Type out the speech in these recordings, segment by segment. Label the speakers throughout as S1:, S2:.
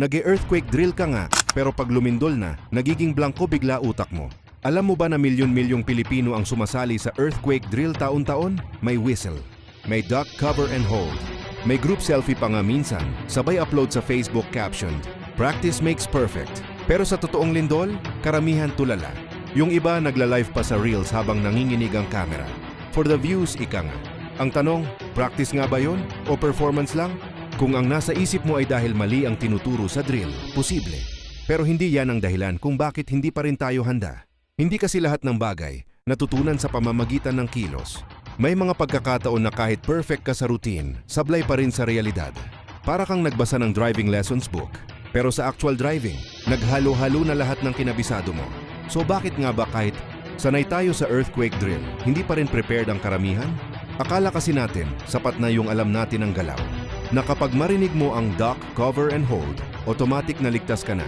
S1: Nag-earthquake drill ka nga, pero pag lumindol na, nagiging blanco bigla utak mo. Alam mo ba na milyon-milyong Pilipino ang sumasali sa earthquake drill taon-taon? May whistle, may duck cover and hold. May group selfie pa nga minsan, sabay upload sa Facebook captioned, Practice makes perfect. Pero sa totoong lindol, karamihan tulala. Yung iba nagla-live pa sa reels habang nanginginig ang camera. For the views, ika nga. Ang tanong, practice nga ba yon o performance lang? Kung ang nasa isip mo ay dahil mali ang tinuturo sa drill, posible. Pero hindi yan ang dahilan kung bakit hindi pa rin tayo handa. Hindi kasi lahat ng bagay natutunan sa pamamagitan ng kilos. May mga pagkakataon na kahit perfect ka sa routine, sablay pa rin sa realidad. Para kang nagbasa ng driving lessons book, pero sa actual driving, naghalo-halo na lahat ng kinabisado mo. So bakit nga ba kahit sanay tayo sa earthquake drill, hindi pa rin prepared ang karamihan? Akala kasi natin, sapat na yung alam natin ang galaw. Na kapag marinig mo ang duck, cover and hold, automatic na ligtas ka na.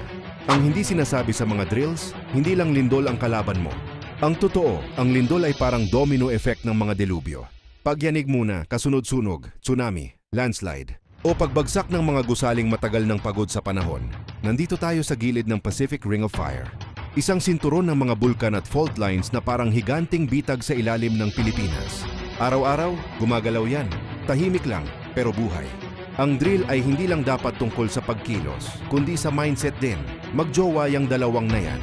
S1: Ang hindi sinasabi sa mga drills, hindi lang lindol ang kalaban mo. Ang totoo, ang lindol ay parang domino effect ng mga delubyo. Pagyanig muna, kasunod-sunog, tsunami, landslide, o pagbagsak ng mga gusaling matagal ng pagod sa panahon, nandito tayo sa gilid ng Pacific Ring of Fire. Isang sinturon ng mga bulkan at fault lines na parang higanting bitag sa ilalim ng Pilipinas. Araw-araw, gumagalaw yan. Tahimik lang, pero buhay. Ang drill ay hindi lang dapat tungkol sa pagkilos, kundi sa mindset din. Magjowa yung dalawang na yan.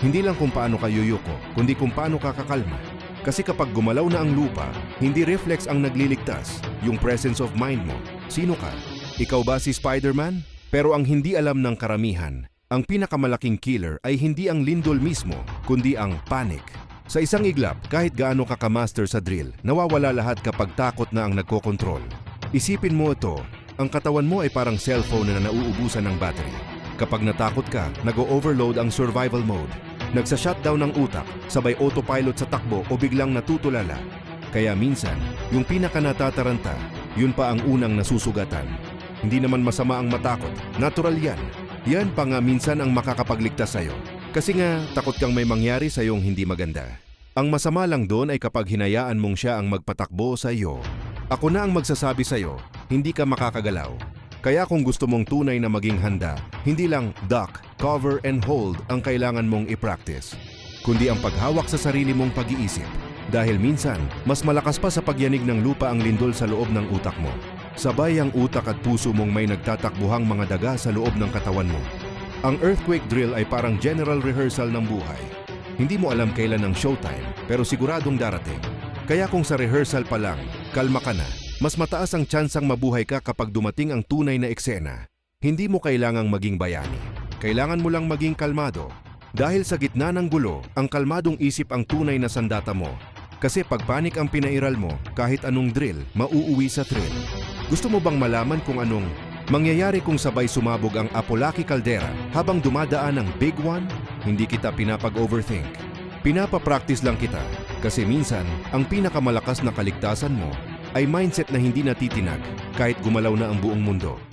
S1: Hindi lang kung paano ka yuyuko, kundi kung paano ka kakalma. Kasi kapag gumalaw na ang lupa, hindi reflex ang nagliligtas, yung presence of mind mo. Sino ka? Ikaw ba si Spider-Man? Pero ang hindi alam ng karamihan, ang pinakamalaking killer ay hindi ang lindol mismo, kundi ang panic. Sa isang iglap, kahit gaano ka ka-master sa drill, nawawala lahat kapag takot na ang nagkokontrol. Isipin mo ito, ang katawan mo ay parang cellphone na nauubusan ng battery. Kapag natakot ka, nag-overload ang survival mode. Nagsa-shutdown ng utak, sabay autopilot sa takbo o biglang natutulala. Kaya minsan, yung pinaka natataranta, yun pa ang unang nasusugatan. Hindi naman masama ang matakot, natural yan. Yan pa nga minsan ang makakapagligtas sa'yo. Kasi nga, takot kang may mangyari sa iyong hindi maganda. Ang masama lang doon ay kapag hinayaan mong siya ang magpatakbo sa iyo. Ako na ang magsasabi sa iyo, hindi ka makakagalaw. Kaya kung gusto mong tunay na maging handa, hindi lang duck, cover and hold ang kailangan mong i-practice, kundi ang paghawak sa sarili mong pag-iisip. Dahil minsan, mas malakas pa sa pagyanig ng lupa ang lindol sa loob ng utak mo. Sabay ang utak at puso mong may nagtatakbuhang mga daga sa loob ng katawan mo. Ang earthquake drill ay parang general rehearsal ng buhay. Hindi mo alam kailan ang showtime, pero siguradong darating. Kaya kung sa rehearsal pa lang, kalma ka na. Mas mataas ang tsansang mabuhay ka kapag dumating ang tunay na eksena. Hindi mo kailangang maging bayani. Kailangan mo lang maging kalmado. Dahil sa gitna ng gulo, ang kalmadong isip ang tunay na sandata mo. Kasi pag panik ang pinairal mo, kahit anong drill, mauuwi sa thrill. Gusto mo bang malaman kung anong mangyayari kung sabay sumabog ang Apolaki Caldera habang dumadaan ang Big One? Hindi kita pinapag-overthink. Pinapapractice lang kita kasi minsan ang pinakamalakas na kaligtasan mo ay mindset na hindi natitinag kahit gumalaw na ang buong mundo.